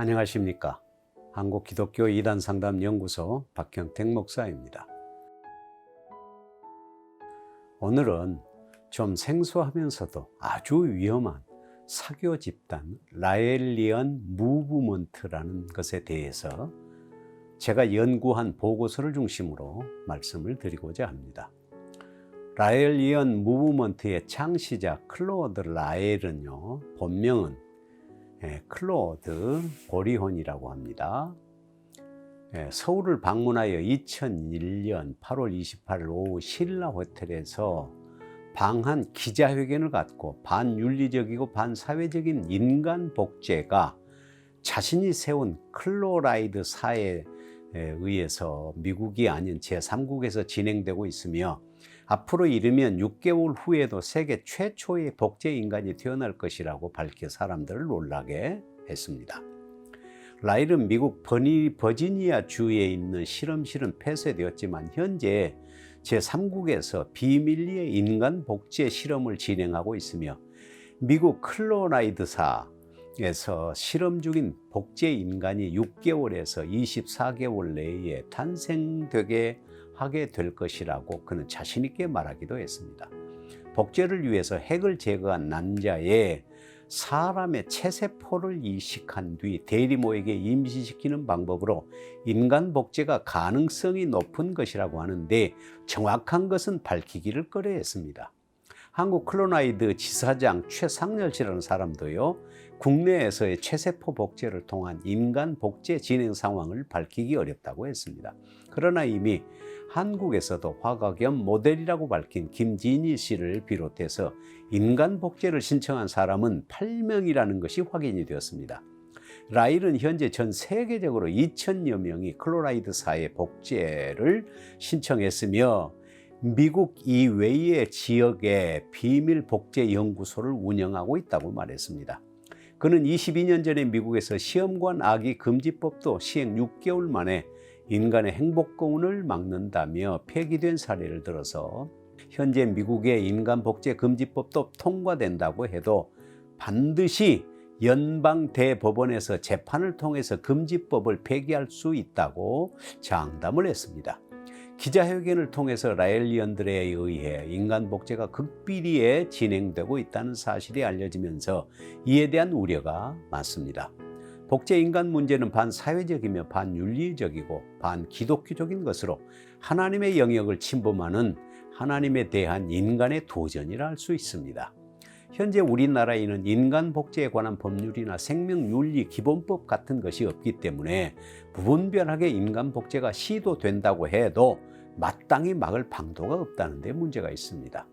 안녕하십니까. 한국 기독교 이단 상담 연구소 박형택 목사입니다. 오늘은 좀 생소하면서도 아주 위험한 사교 집단 라엘리언 무브먼트라는 것에 대해서 제가 연구한 보고서를 중심으로 말씀을 드리고자 합니다. 라엘리언 무브먼트의 창시자 클로드 라엘은요, 본명은 예, 클로드 보리혼이라고 합니다. 예, 서울을 방문하여 2001년 8월 28일 오후 신라 호텔에서 방한 기자회견을 갖고 반윤리적이고 반사회적인 인간 복제가 자신이 세운 클로라이드 사에 의해서 미국이 아닌 제3국에서 진행되고 있으며 앞으로 이르면 6개월 후에도 세계 최초의 복제 인간이 태어날 것이라고 밝혀 사람들을 놀라게 했습니다. 라일은 미국 버니, 버지니아 주에 있는 실험실은 폐쇄되었지만 현재 제3국에서 비밀리에 인간 복제 실험을 진행하고 있으며 미국 클로라이드사에서 실험 중인 복제 인간이 6개월에서 24개월 내에 탄생되게 하게 될 것이라고 그는 자신있게 말하기도 했습니다. 복제를 위해서 핵을 제거한 남자의 사람의 체세포를 이식한 뒤 대리모에게 임신시키는 방법으로 인간 복제가 가능성이 높은 것이라고 하는데 정확한 것은 밝히기를 꺼려했습니다. 한국 클로나이드 지사장 최상렬 씨라는 사람도요, 국내에서의 체세포 복제를 통한 인간 복제 진행 상황을 밝히기 어렵다고 했습니다. 그러나 이미 한국에서도 화가 겸 모델이라고 밝힌 김진희 씨를 비롯해서 인간 복제를 신청한 사람은 8명이라는 것이 확인이 되었습니다. 라일은 현재 전 세계적으로 2천여 명이 클로라이드사의 복제를 신청했으며 미국 이외의 지역에 비밀 복제 연구소를 운영하고 있다고 말했습니다. 그는 22년 전에 미국에서 시험관 아기 금지법도 시행 6개월 만에 인간의 행복공을 막는다며 폐기된 사례를 들어서 현재 미국의 인간 복제 금지법도 통과된다고 해도 반드시 연방 대법원에서 재판을 통해서 금지법을 폐기할 수 있다고 장담을 했습니다. 기자회견을 통해서 라엘리언들에 의해 인간 복제가 극비리에 진행되고 있다는 사실이 알려지면서 이에 대한 우려가 많습니다. 복제 인간 문제는 반사회적이며 반윤리적이고 반기독교적인 것으로 하나님의 영역을 침범하는 하나님에 대한 인간의 도전이라 할 수 있습니다. 현재 우리나라에는 인간 복제에 관한 법률이나 생명윤리 기본법 같은 것이 없기 때문에 부분별하게 인간 복제가 시도된다고 해도 마땅히 막을 방도가 없다는 데 문제가 있습니다.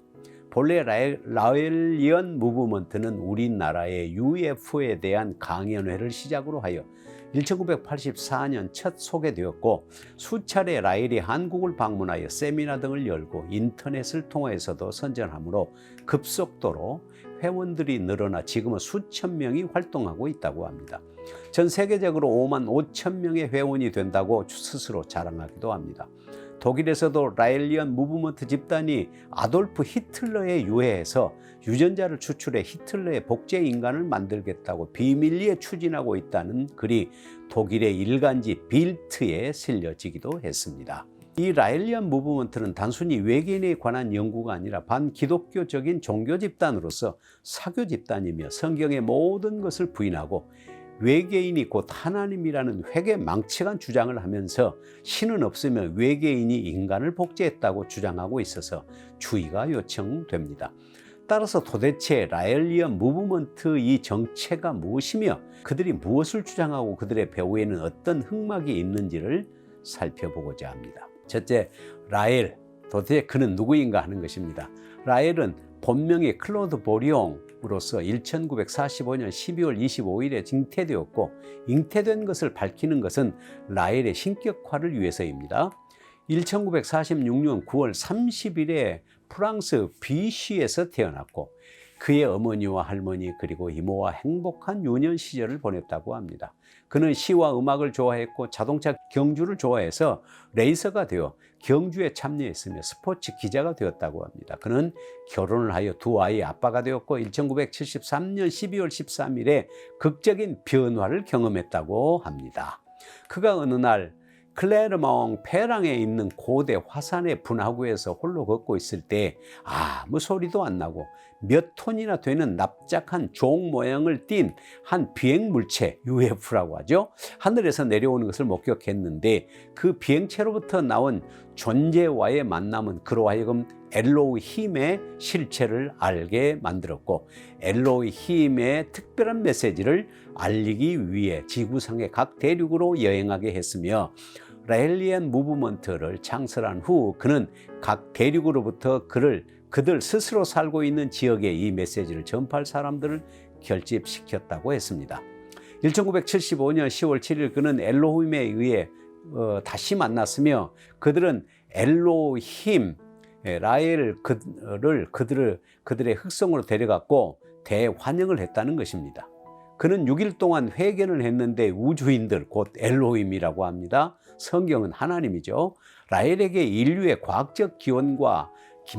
본래 라엘리언 무브먼트는 우리나라의 UFO에 대한 강연회를 시작으로 하여 1984년 첫 소개되었고 수차례 라일이 한국을 방문하여 세미나 등을 열고 인터넷을 통해서도 선전하므로 급속도로 회원들이 늘어나 지금은 수천 명이 활동하고 있다고 합니다. 전 세계적으로 5만 5천 명의 회원이 된다고 스스로 자랑하기도 합니다. 독일에서도 라일리언 무브먼트 집단이 아돌프 히틀러에 유해해서 유전자를 추출해 히틀러의 복제 인간을 만들겠다고 비밀리에 추진하고 있다는 글이 독일의 일간지 빌트에 실려지기도 했습니다. 이 라일리언 무브먼트는 단순히 외계인에 관한 연구가 아니라 반기독교적인 종교 집단으로서 사교 집단이며 성경의 모든 것을 부인하고 외계인이 곧 하나님이라는 회계 망측한 주장을 하면서 신은 없으면 외계인이 인간을 복제했다고 주장하고 있어서 주의가 요청됩니다. 따라서 도대체 라엘리언 무브먼트 이 정체가 무엇이며 그들이 무엇을 주장하고 그들의 배후에는 어떤 흑막이 있는지를 살펴보고자 합니다. 첫째, 라엘. 도대체 그는 누구인가 하는 것입니다. 라엘은 본명이 클로드 보리옹 으로서 1945년 12월 25일에 잉태되었고 잉태된 것을 밝히는 것은 라엘의 신격화를 위해서입니다. 1946년 9월 30일에 프랑스 비쉬에서 태어났고 그의 어머니와 할머니 그리고 이모와 행복한 유년 시절을 보냈다고 합니다. 그는 시와 음악을 좋아했고 자동차 경주를 좋아해서 레이서가 되어 경주에 참여했으며 스포츠 기자가 되었다고 합니다. 그는 결혼을 하여 두 아이의 아빠가 되었고 1973년 12월 13일에 극적인 변화를 경험했다고 합니다. 그가 어느 날 클레르몽 페랑에 있는 고대 화산의 분화구에서 홀로 걷고 있을 때 아무 소리도 안 나고 몇 톤이나 되는 납작한 종 모양을 띤 한 비행 물체 UFO라고 하죠. 하늘에서 내려오는 것을 목격했는데 그 비행체로부터 나온 존재와의 만남은 그로 하여금 엘로힘의 실체를 알게 만들었고 엘로힘의 특별한 메시지를 알리기 위해 지구상의 각 대륙으로 여행하게 했으며 라헬리안 무브먼트를 창설한 후 그는 각 대륙으로부터 그를 그들 스스로 살고 있는 지역에 이 메시지를 전파할 사람들을 결집시켰다고 했습니다. 1975년 10월 7일 그는 엘로힘에 의해 어, 다시 만났으며 그들은 엘로힘 예, 라헬을 그를 그들을 그들의 흑성으로 데려갔고 대환영을 했다는 것입니다. 그는 6일 동안 회견을 했는데 우주인들 곧 엘로힘이라고 합니다. 성경은 하나님이죠. 라헬에게 인류의 과학적 기원과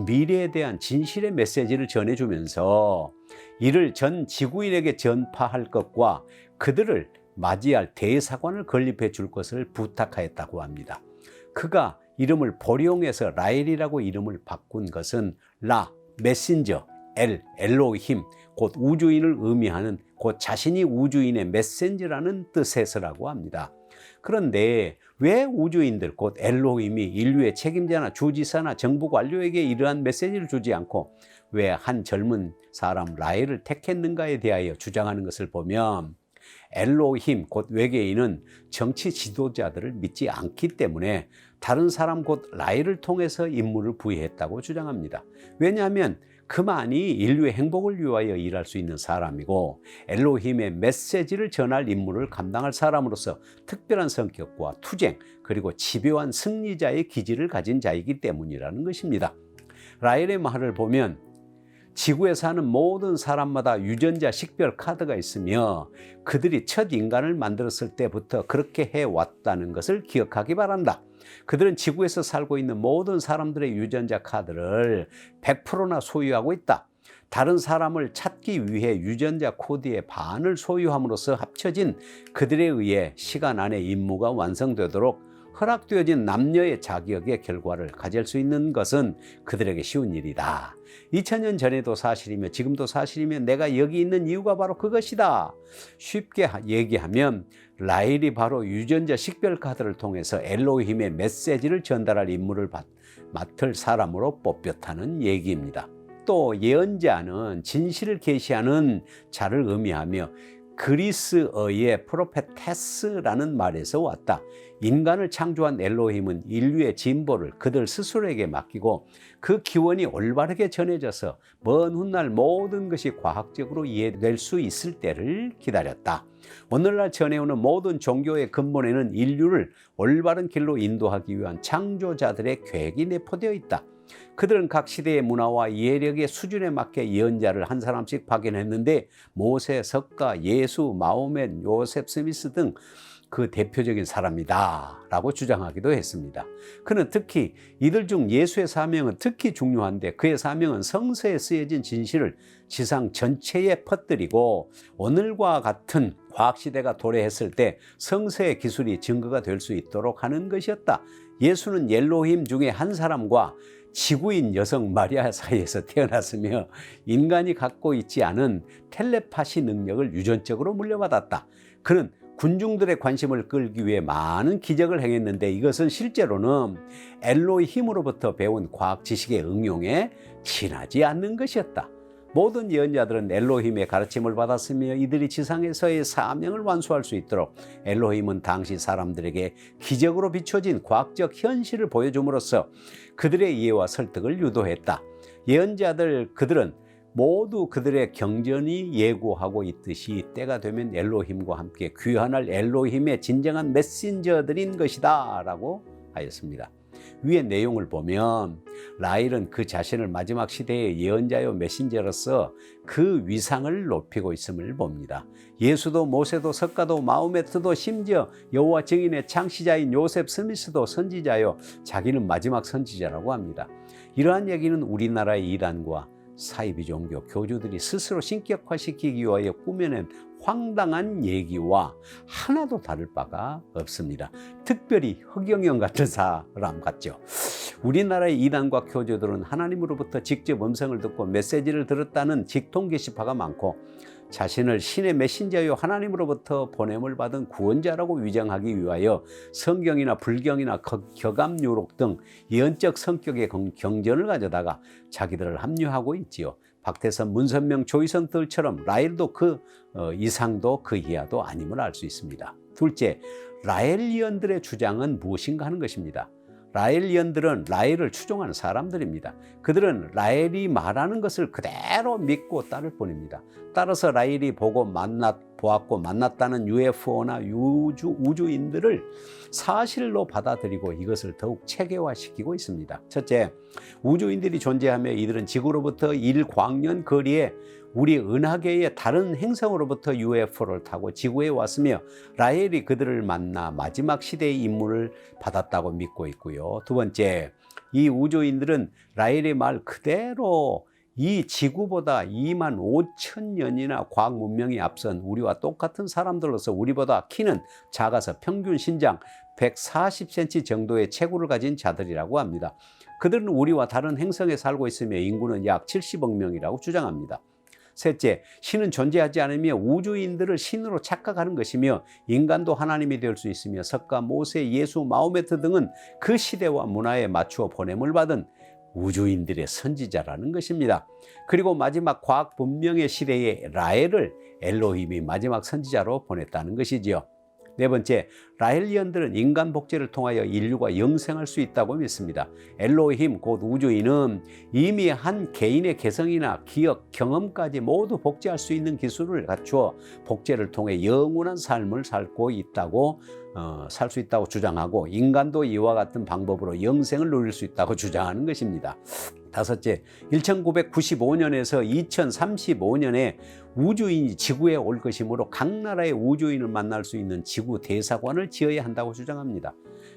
미래에 대한 진실의 메시지를 전해주면서 이를 전 지구인에게 전파할 것과 그들을 맞이할 대사관을 건립해 줄 것을 부탁하였다고 합니다. 그가 이름을 보령해서 라헬이라고 이름을 바꾼 것은 라, 메신저, 엘, 엘로힘, 곧 우주인을 의미하는 곧 자신이 우주인의 메신저라는 뜻에서라고 합니다. 그런데 왜 우주인들 곧 엘로힘이 인류의 책임자나 주지사나 정부 관료에게 이러한 메시지를 주지 않고 왜 한 젊은 사람 라헬을 택했는가에 대하여 주장하는 것을 보면 엘로힘 곧 외계인은 정치 지도자들을 믿지 않기 때문에 다른 사람 곧 라헬을 통해서 임무를 부여했다고 주장합니다. 왜냐하면 그만이 인류의 행복을 위하여 일할 수 있는 사람이고 엘로힘의 메시지를 전할 임무를 감당할 사람으로서 특별한 성격과 투쟁 그리고 집요한 승리자의 기질을 가진 자이기 때문이라는 것입니다. 라헬의 말을 보면 지구에 사는 모든 사람마다 유전자 식별 카드가 있으며 그들이 첫 인간을 만들었을 때부터 그렇게 해왔다는 것을 기억하기 바란다. 그들은 지구에서 살고 있는 모든 사람들의 유전자 카드를 100%나 소유하고 있다. 다른 사람을 찾기 위해 유전자 코드의 반을 소유함으로써 합쳐진 그들에 의해 시간 안에 임무가 완성되도록 허락되어진 남녀의 자격의 결과를 가질 수 있는 것은 그들에게 쉬운 일이다. 2000년 전에도 사실이며 지금도 사실이며 내가 여기 있는 이유가 바로 그것이다. 쉽게 얘기하면 라헬이 바로 유전자 식별 카드를 통해서 엘로힘의 메시지를 전달할 임무를 맡을 사람으로 뽑혔다는 얘기입니다. 또 예언자는 진실을 계시하는 자를 의미하며 그리스어의 프로페테스라는 말에서 왔다. 인간을 창조한 엘로힘은 인류의 진보를 그들 스스로에게 맡기고 그 기원이 올바르게 전해져서 먼 훗날 모든 것이 과학적으로 이해될 수 있을 때를 기다렸다. 오늘날 전해오는 모든 종교의 근본에는 인류를 올바른 길로 인도하기 위한 창조자들의 계획이 내포되어 있다. 그들은 각 시대의 문화와 이해력의 수준에 맞게 예언자를 한 사람씩 파견했는데 모세, 석가, 예수, 마호멧, 요셉 스미스 등 그 대표적인 사람이다 라고 주장하기도 했습니다. 그는 특히 이들 중 예수의 사명은 특히 중요한데 그의 사명은 성서에 쓰여진 진실을 지상 전체에 퍼뜨리고 오늘과 같은 과학시대가 도래했을 때 성서의 기술이 증거가 될 수 있도록 하는 것이었다. 예수는 옐로힘 중에 한 사람과 지구인 여성 마리아 사이에서 태어났으며 인간이 갖고 있지 않은 텔레파시 능력을 유전적으로 물려받았다. 그는 군중들의 관심을 끌기 위해 많은 기적을 행했는데 이것은 실제로는 엘로의 힘으로부터 배운 과학 지식의 응용에 지나지 않는 것이었다. 모든 예언자들은 엘로힘의 가르침을 받았으며 이들이 지상에서의 사명을 완수할 수 있도록 엘로힘은 당시 사람들에게 기적으로 비춰진 과학적 현실을 보여줌으로써 그들의 이해와 설득을 유도했다. 예언자들 그들은 모두 그들의 경전이 예고하고 있듯이 때가 되면 엘로힘과 함께 귀환할 엘로힘의 진정한 메신저들인 것이다 라고 하였습니다. 위의 내용을 보면 라헬은 그 자신을 마지막 시대의 예언자요 메신저로서 그 위상을 높이고 있음을 봅니다. 예수도 모세도 석가도 마호메트도 심지어 여호와 증인의 창시자인 요셉 스미스도 선지자요 자기는 마지막 선지자라고 합니다. 이러한 얘기는 우리나라의 이단과 사이비 종교 교주들이 스스로 신격화시키기 위하여 꾸며낸 황당한 얘기와 하나도 다를 바가 없습니다. 특별히 허경영 같은 사람 같죠. 우리나라의 이단과 교주들은 하나님으로부터 직접 음성을 듣고 메시지를 들었다는 직통 게시파가 많고 자신을 신의 메신저요 하나님으로부터 보냄을 받은 구원자라고 위장하기 위하여 성경이나 불경이나 격암유록 등 예언적 성격의 경전을 가져다가 자기들을 합류하고 있지요. 박태선, 문선명, 조희선 들처럼 라헬도 그 어, 이상도 그 이하도 아님을 알 수 있습니다. 둘째, 라헬리언들의 주장은 무엇인가 하는 것입니다. 라헬리언들은 라헬을 추종하는 사람들입니다. 그들은 라헬이 말하는 것을 그대로 믿고 따를 뿐입니다. 따라서 라헬이 보고 만났 보았고 만났다는 UFO나 우주 우주인들을 사실로 받아들이고 이것을 더욱 체계화시키고 있습니다. 첫째, 우주인들이 존재하며 이들은 지구로부터 1광년 거리에 우리 은하계의 다른 행성으로부터 UFO를 타고 지구에 왔으며 라헬이 그들을 만나 마지막 시대의 임무를 받았다고 믿고 있고요. 두 번째, 이 우주인들은 라헬의 말 그대로 이 지구보다 2만 5천 년이나 과학 문명이 앞선 우리와 똑같은 사람들로서 우리보다 키는 작아서 평균 신장 140cm 정도의 체구를 가진 자들이라고 합니다. 그들은 우리와 다른 행성에 살고 있으며 인구는 약 70억 명이라고 주장합니다. 셋째, 신은 존재하지 않으며 우주인들을 신으로 착각하는 것이며 인간도 하나님이 될 수 있으며 석가, 모세, 예수, 마호메트 등은 그 시대와 문화에 맞추어 보냄을 받은 우주인들의 선지자라는 것입니다. 그리고 마지막 과학 문명의 시대에 라헬을 엘로힘이 마지막 선지자로 보냈다는 것이지요. 네 번째, 라헬리언들은 인간 복제를 통하여 인류가 영생할 수 있다고 믿습니다. 엘로힘 곧 우주인은 이미 한 개인의 개성이나 기억, 경험까지 모두 복제할 수 있는 기술을 갖추어 복제를 통해 영원한 삶을 살고 있다고 어, 살 수 있다고 주장하고 인간도 이와 같은 방법으로 영생을 누릴 수 있다고 주장하는 것입니다. 다섯째, 1995년에서 2035년에 우주인이 지구에 올 것이므로 각 나라의 우주인을 만날 수 있는 지구 대사관을 지어야 한다고 주장합니다.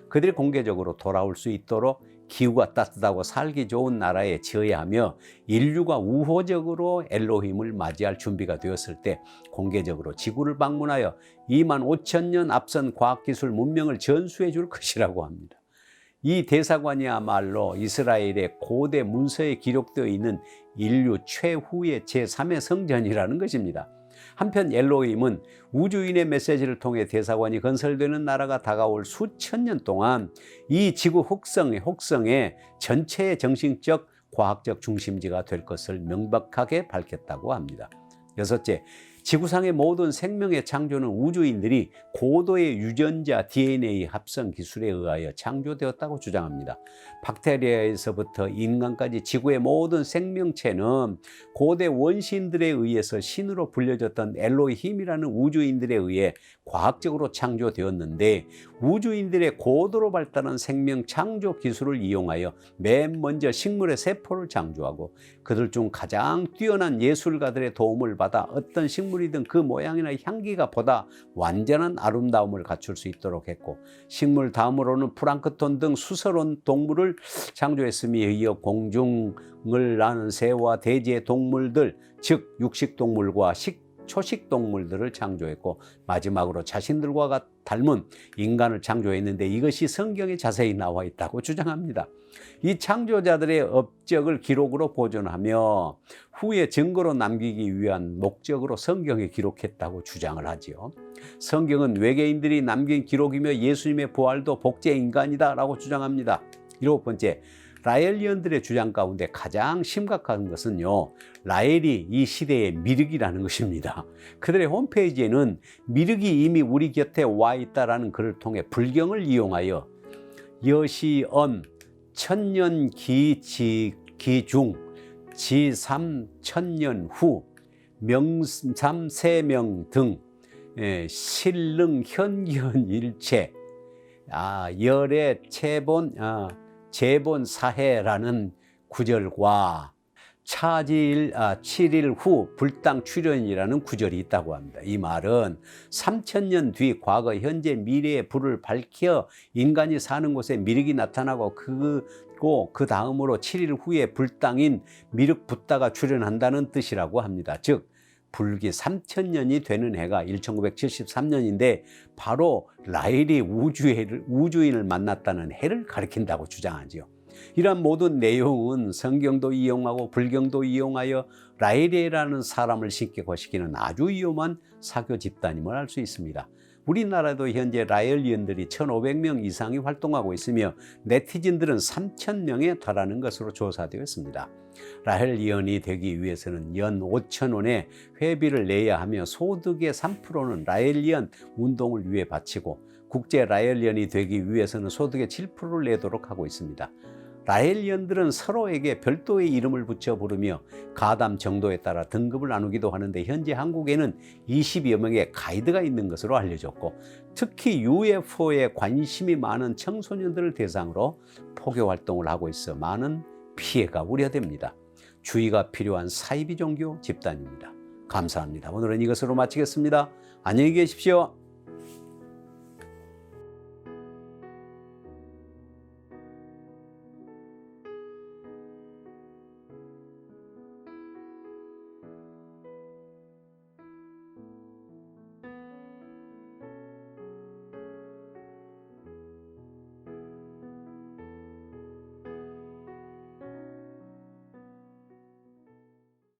그들이 공개적으로 돌아올 수 있도록 기후가 따뜻하고 살기 좋은 나라에 지어야 하며 인류가 우호적으로 엘로힘을 맞이할 준비가 되었을 때 공개적으로 지구를 방문하여 2만 5천 년 앞선 과학기술 문명을 전수해 줄 것이라고 합니다. 이 대사관이야말로 이스라엘의 고대 문서에 기록되어 있는 인류 최후의 제3의 성전이라는 것입니다. 한편 엘로힘은 우주인의 메시지를 통해 대사관이 건설되는 나라가 다가올 수천 년 동안 이 지구 혹성의 혹성의 전체의 정신적 과학적 중심지가 될 것을 명백하게 밝혔다고 합니다. 여섯째, 지구상의 모든 생명의 창조는 우주인들이 고도의 유전자 DNA 합성 기술에 의하여 창조되었다고 주장합니다. 박테리아에서부터 인간까지 지구의 모든 생명체는 고대 원시인들에 의해서 신으로 불려졌던 엘로힘이라는 우주인들에 의해 과학적으로 창조되었는데 우주인들의 고도로 발달한 생명 창조 기술을 이용하여 맨 먼저 식물의 세포를 창조하고 그들 중 가장 뛰어난 예술가들의 도움을 받아 어떤 식물 이든 그 모양이나 향기가 보다 완전한 아름다움을 갖출 수 있도록 했고 식물 다음으로는 프랑크톤 등 수서론 동물을 창조했으며 이어 공중을 나는 새와 대지의 동물들 즉 육식동물과 식 초식 동물들을 창조했고 마지막으로 자신들과 닮은 인간을 창조했는데 이것이 성경에 자세히 나와 있다고 주장합니다. 이 창조자들의 업적을 기록으로 보존하며 후에 증거로 남기기 위한 목적으로 성경에 기록했다고 주장을 하지요. 성경은 외계인들이 남긴 기록이며 예수님의 부활도 복제 인간이다라고 주장합니다. 일곱 번째, 라헬리언들의 주장 가운데 가장 심각한 것은요, 라헬이 이 시대의 미륵이라는 것입니다. 그들의 홈페이지에는 미륵이 이미 우리 곁에 와 있다라는 글을 통해 불경을 이용하여 여시언 천년 기지 기중 지삼 천년 후 명삼 세명 등 예, 실능 현견 일체 아 열의 체본 아, 재본 사해라는 구절과 차질 아, 7일 후 불당 출현이라는 구절이 있다고 합니다. 이 말은 3천년 뒤 과거 현재 미래의 불을 밝혀 인간이 사는 곳에 미륵이 나타나고 그고 그 다음으로 7일 후에 불당인 미륵 붓다가 출현한다는 뜻이라고 합니다. 즉 불기 3천년이 되는 해가 1973년인데 바로 라일이 우주인을, 우주인을 만났다는 해를 가리킨다고 주장하지요. 이러한 모든 내용은 성경도 이용하고 불경도 이용하여 라일이라는 사람을 신께 거시기는 아주 위험한 사교 집단임을 알 수 있습니다. 우리나라도 현재 라헬리언들이 1,500명 이상이 활동하고 있으며 네티즌들은 3,000명에 달하는 것으로 조사되었습니다. 라헬리언이 되기 위해서는 연 5천 원의 회비를 내야 하며 소득의 3%는 라헬리언 운동을 위해 바치고 국제 라헬리언이 되기 위해서는 소득의 7%를 내도록 하고 있습니다. 라헬리언들은 서로에게 별도의 이름을 붙여 부르며 가담 정도에 따라 등급을 나누기도 하는데 현재 한국에는 20여 명의 가이드가 있는 것으로 알려졌고 특히 UFO에 관심이 많은 청소년들을 대상으로 포교 활동을 하고 있어 많은 피해가 우려됩니다. 주의가 필요한 사이비 종교 집단입니다. 감사합니다. 오늘은 이것으로 마치겠습니다. 안녕히 계십시오.